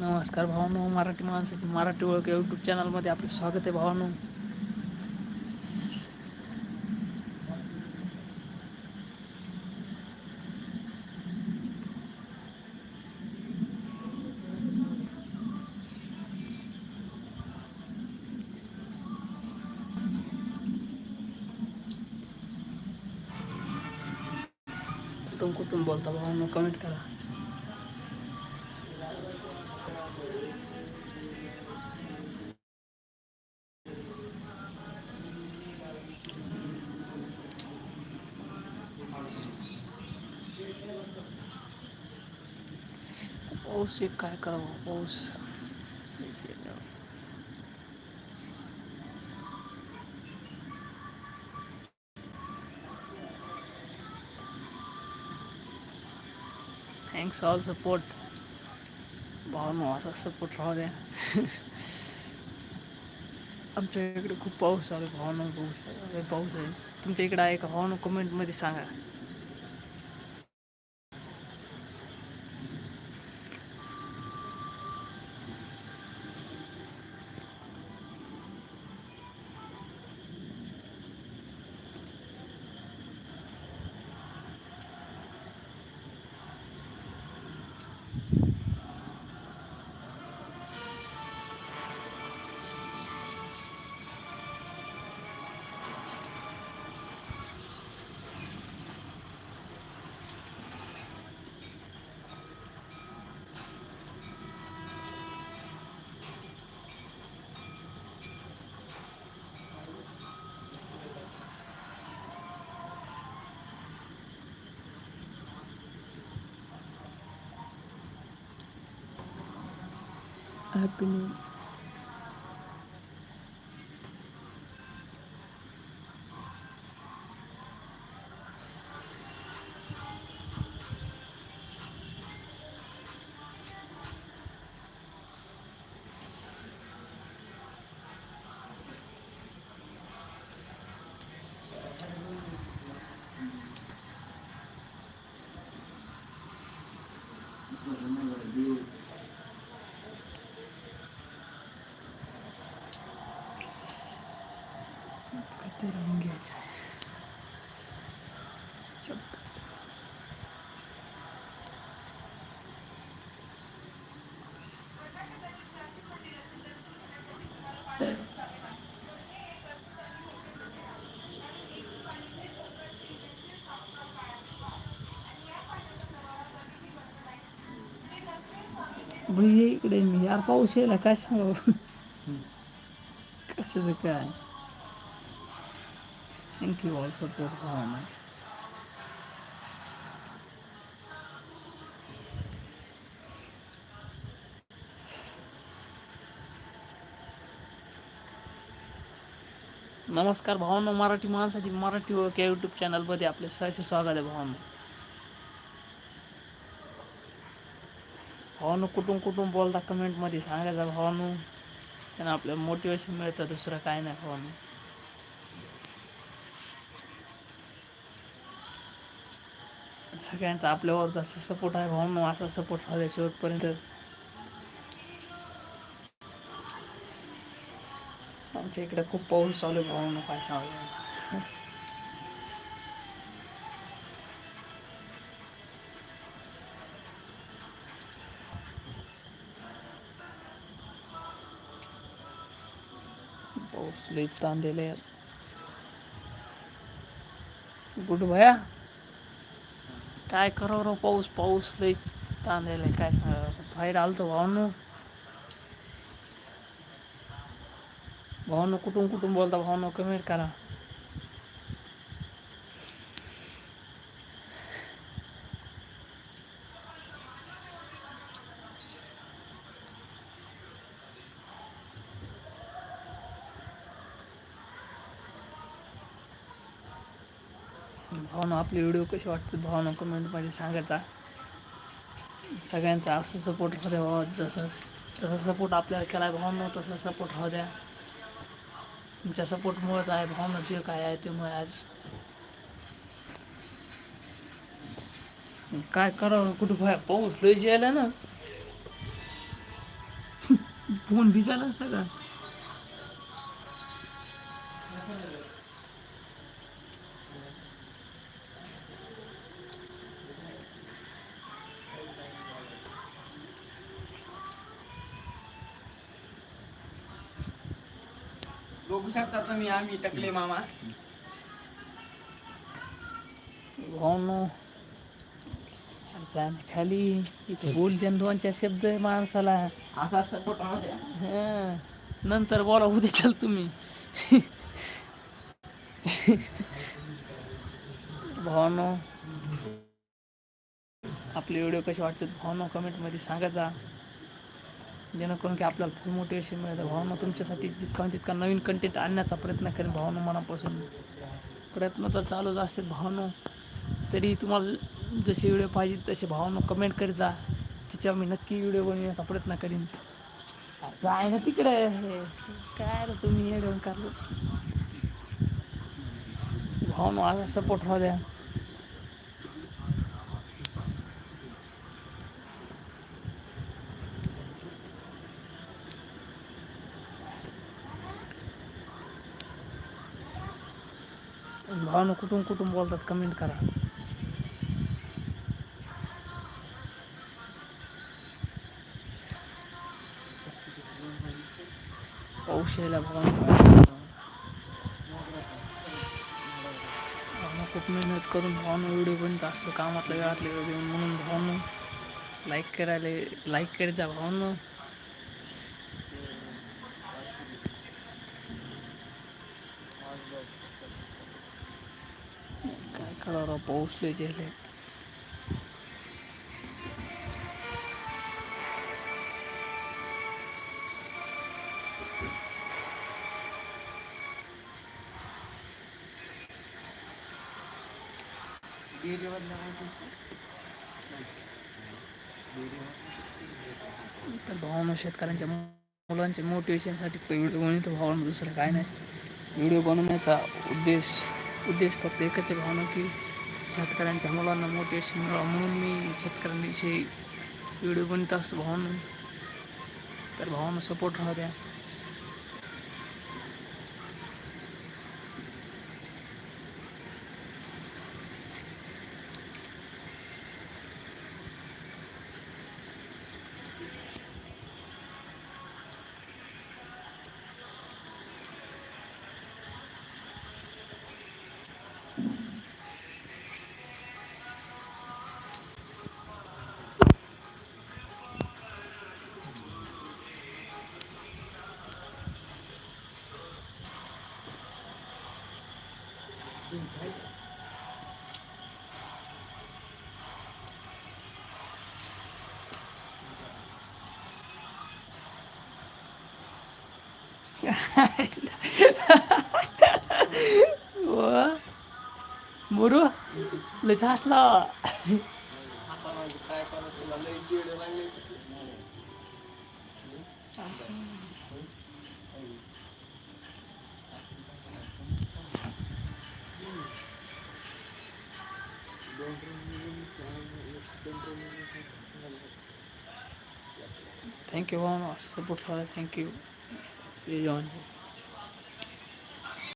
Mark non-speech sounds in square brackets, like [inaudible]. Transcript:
नमस्कार भावनो, मराठी माणसाची मराठी ओळख युट्यूब चॅनलमध्ये आपले स्वागत आहे भावनो. कुठून कुठून बोलता भावनो कमेंट करा. पाऊस एक काय करावं पाऊस थँक्स ऑल सपोर्ट भावनो असा सपोर्ट राहू द्या आमच्या इकडे खूप पाऊस चालू आहे भावनो पाऊस पाऊस आहे तुमच्या इकडे आहे का भावनो कमेंटमध्ये सांगा happiness. न्यू किती रंग घ्यायचे चप. भैया इकडे मी यार पाऊस यायला काय सांगावं कशाचं काय थँक्यू for your comment. नमस्कार भावना मराठी माणसाची मराठी ओळख या यूट्यूब चॅनलमध्ये आपले सहसे स्वागत आहे भावना. भावानं कुठून कुठून बोलता कमेंटमध्ये सांगायचा भावानू. त्यांना आपल्याला मोटिवेशन मिळतं दुसरं काय नाही भावानं. सगळ्यांचा आपल्यावर जसं सपोर्ट आहे भाऊ असा सपोर्ट राहू शेवटपर्यंत. आमच्या इकडे खूप पाऊस चालू आहे भावनो काय सांगायचं? पाऊस लई ताण दिले यार गुड भया काय करावं राव पाऊस पाऊस लई ताण काय सांगा बाहेर आलतो भावनो. भावनो कुठून कुठून बोलता? भावनो कमेंट करा. भावना आपले व्हिडिओ कसे वाटते भावना कमेंटमध्ये सांगायचा सगळ्यांचा असं सपोर्ट होऊ द्या बाबा जसं जसा सपोर्ट आपल्याला केला भावना तसा सपोर्ट होऊ द्या. तुमच्या सपोर्टमुळेच आहे भावना जे काय आहे त्यामुळे आज. काय करावं कुठं भाय पाऊस लय यायला ना. [laughs] फोन भिजायला सगळा. बघू शकता तुम्ही आम्ही टकले मामा. खाली इथे बोलते न दोन चार शब्द आहे माणसाला. असा सपोर्ट हं. नंतर बोला उद्या चल तुम्ही. भावनो आपले व्हिडिओ कसे वाटतात भावनो कमेंटमध्ये सांगायचा जेणेकरून की आपल्याला फुल मोटिवेशन मिळतं भावना तुमच्यासाठी जितका म्हणजे तितका नवीन कंटेंट आणण्याचा प्रयत्न करेन भावना मनापासून. प्रयत्न तर चालूच असते भावना. तरी तुम्हाला जसे व्हिडिओ पाहिजे तसे भावना कमेंट करीत जा. तिच्या मी नक्की व्हिडिओ बनवण्याचा प्रयत्न करीन. जाय ना तिकडे. काय रे तुम्ही हे घेऊन करलो भावना असा सपोर्ट राहू भावानं कुठून कुठून बोलतात कमेंट करा. पाऊस यायला भावना खूप मेहनत करून भावानं व्हिडिओ बनत असतो कामातल्या वेळातले वेळ देऊन म्हणून भावानं लाईक करायला लाईक करायचा भावानं. लय गेले भावना शेतकऱ्यांच्या मुलांच्या मोटिवेशनसाठी व्हिडिओ बनवतो भावना दुसरं काय नाही. व्हिडिओ बनवण्याचा उद्देश उद्देश फक्त एकच आहे भावना की शेतकऱ्यांच्या मुलांना मोटिवेशन मिळावं म्हणून मी शेतकऱ्यांविषयी व्हिडिओ बनत असतो भावना. तर भावना सपोर्ट राहू द्या. [laughs] ಮೂರು ಲಜಾಸ್ಲ Thank you, Vaughn. Super Thank you. 一样